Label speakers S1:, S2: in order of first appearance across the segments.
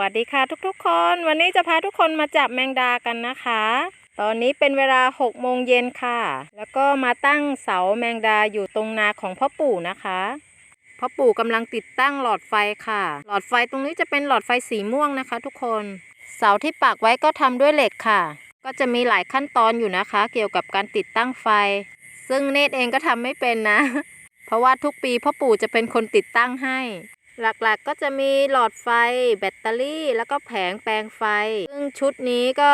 S1: วัสดีค่ะทุกๆ คน วันนี้จะพาทุกคนมาจับแมงดากันนะคะ ตอนนี้เป็นเวลา6โมงเย็นค่ะ แล้วก็มาตั้งเสาแมงดาอยู่ตรงนาของพ่อปู่นะคะพ่อปู่กำลังติดตั้งหลอดไฟค่ะ หลอดไฟตรงนี้จะเป็นหลอดไฟสีม่วงนะคะ ทุกคน เสาที่ปักไว้ก็ทำด้วยเหล็กค่ะ ก็จะมีหลายขั้นตอนอยู่นะคะ เกี่ยวกับการติดตั้งไฟ ซึ่งเนตเองก็ทำไม่เป็นนะ เพราะว่าทุกปีพ่อปู่จะเป็นคนติดตั้งให้ หลักๆก็จะมีหลอดไฟ แบตเตอรี่ แล้วก็แผงแปลงไฟ ซึ่งชุดนี้ก็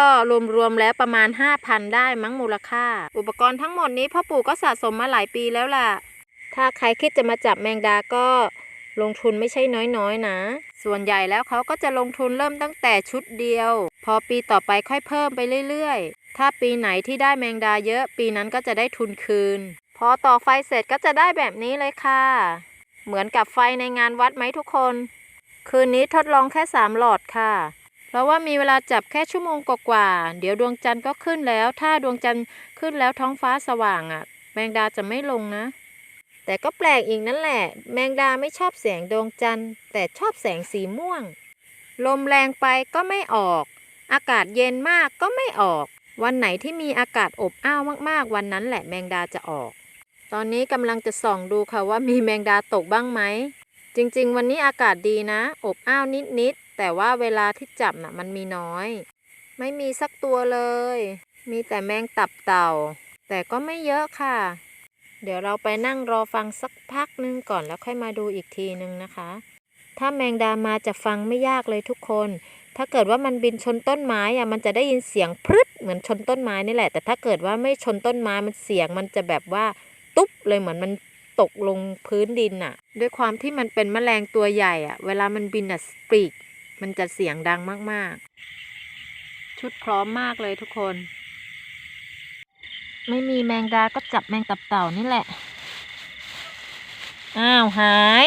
S1: รวมๆแล้วประมาณ 5,000 ได้มั้งมูลค่า อุปกรณ์ทั้งหมดนี้พ่อปู่ก็สะสมมาหลายปีแล้วล่ะ ถ้าใครคิดจะมาจับแมงดาก็ลงทุนไม่ใช่น้อยๆนะ ส่วนใหญ่แล้วเขาก็จะลงทุนเริ่มตั้งแต่ชุดเดียว พอปีต่อไปค่อยเพิ่มไปเรื่อยๆ ถ้าปีไหนที่ได้แมงดาเยอะปีนั้นก็จะได้ทุนคืน พอต่อไฟเสร็จก็จะได้แบบนี้เลยค่ะ เหมือนกับไฟในงานวัดไหมทุกคน คืนนี้ทดลองแค่ 3 หลอดค่ะ เพราะว่ามีเวลาจับแค่ชั่วโมงกว่าๆเดี๋ยวดวงจันทร์ก็ขึ้นแล้ว ถ้าดวงจันทร์ขึ้นแล้วท้องฟ้าสว่างอะ่ะ แมงดาจะไม่ลงนะ แต่ก็แปลกอีกนั่นแหละ แมงดาไม่ชอบแสงดวงจันทร์ แต่ชอบแสงสีม่วง ลมแรงไปก็ไม่ออก อากาศเย็นมากก็ไม่ออก วันไหนที่มีอากาศอบอ้าวมากๆ วันนั้นแหละแมงดาจะออก ตอนนี้กำลังจะส่องดูค่ะว่ามีแมงดาตกบ้างไหม จริงๆ วันนี้อากาศดีนะ อบอ้าวนิดๆ แต่ว่าเวลาที่จับน่ะมันมีน้อย ไม่มีสักตัวเลย มีแต่แมงตับเต่า แต่ก็ไม่เยอะค่ะ เดี๋ยวเราไปนั่งรอฟังสักพักนึงก่อนแล้วค่อยมาดูอีกทีนึงนะคะ ถ้าแมงดามาจะฟังไม่ยากเลยทุกคน ถ้าเกิดว่ามันบินชนต้นไม้อะมันจะได้ยินเสียงพรึดเหมือนชนต้นไม้นี่แหละ แต่ถ้าเกิดว่าไม่ชนต้นไม้มันเสียงมันจะแบบว่า ตุ๊บเลยเหมือนมันตกลงพื้นดินอะด้วยความที่มันเป็นแมลงตัวใหญ่อะเวลามันบินอะสปีก มันจะเสียงดังมากๆ ชุดพร้อมมากเลยทุกคน ไม่มีแมงดาก็จับแมงตับเต่านี่แหละ อ้าวหาย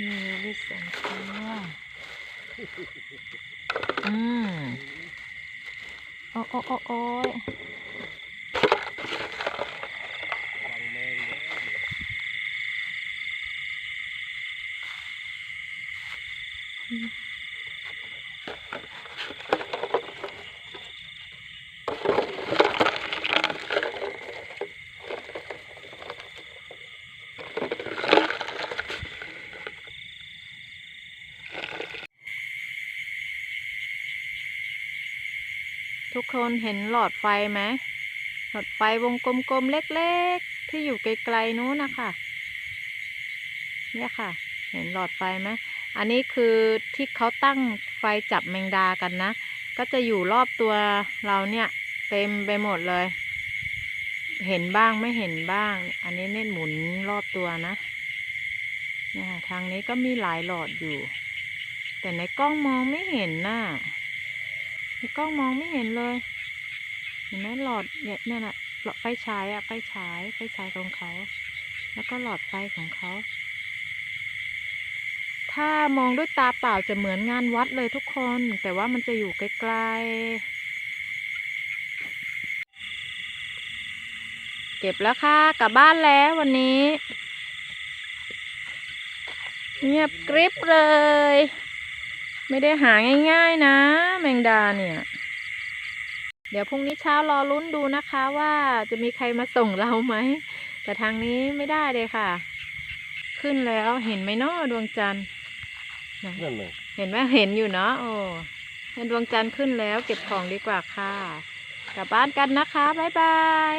S1: นี่วิสังตัว อืมโอ้โอ้โอ้โอ้ย ทุกคนเห็นหลอดไฟไหมหลอดไฟวงกลมๆเล็กๆ ที่อยู่ไกลๆนู้นนะคะเนี่ยค่ะ เห็นหลอดไฟไหมอันนี้คือที่เขาตั้งไฟจับแมงดากันนะ ก็จะอยู่รอบตัวเราเนี่ยเต็มไปหมดเลย เห็นบ้างไม่เห็นบ้าง อันนี้เน้นหมุนรอบตัวนะเนี่ยทางนี้ก็มีหลายหลอดอยู่ แต่ในกล้องมองไม่เห็นน่ะ กล้องมองไม่เห็นเลย เห็นไหมหลอดเนี่ยนี่น่ะหลอดไฟฉายอะไฟฉายไฟฉายของเขา แล้วก็หลอดไฟของเขา ถ้ามองด้วยตาเปล่าจะเหมือนงานวัดเลยทุกคน แต่ว่ามันจะอยู่ไกลๆ เก็บแล้วค่ะ กลับบ้านแล้ววันนี้ เงียบกริบเลย ไม่ได้หาง่ายๆนะ แมงดาเนี่ย เดี๋ยวพรุ่งนี้เช้ารอลุ้นดูนะคะว่าจะมีใครมาส่งเราไหม แต่ทางนี้ไม่ได้เลยค่ะ ขึ้นแล้วเห็นไหมเนาะดวงจันทร์น่ะ
S2: นั่นเลย
S1: เห็นไหมเห็นอยู่เนาะโอ้เห็นดวงจันทร์ขึ้นแล้วเก็บของดีกว่าค่ะ กลับบ้านกันนะคะ บ๊ายบาย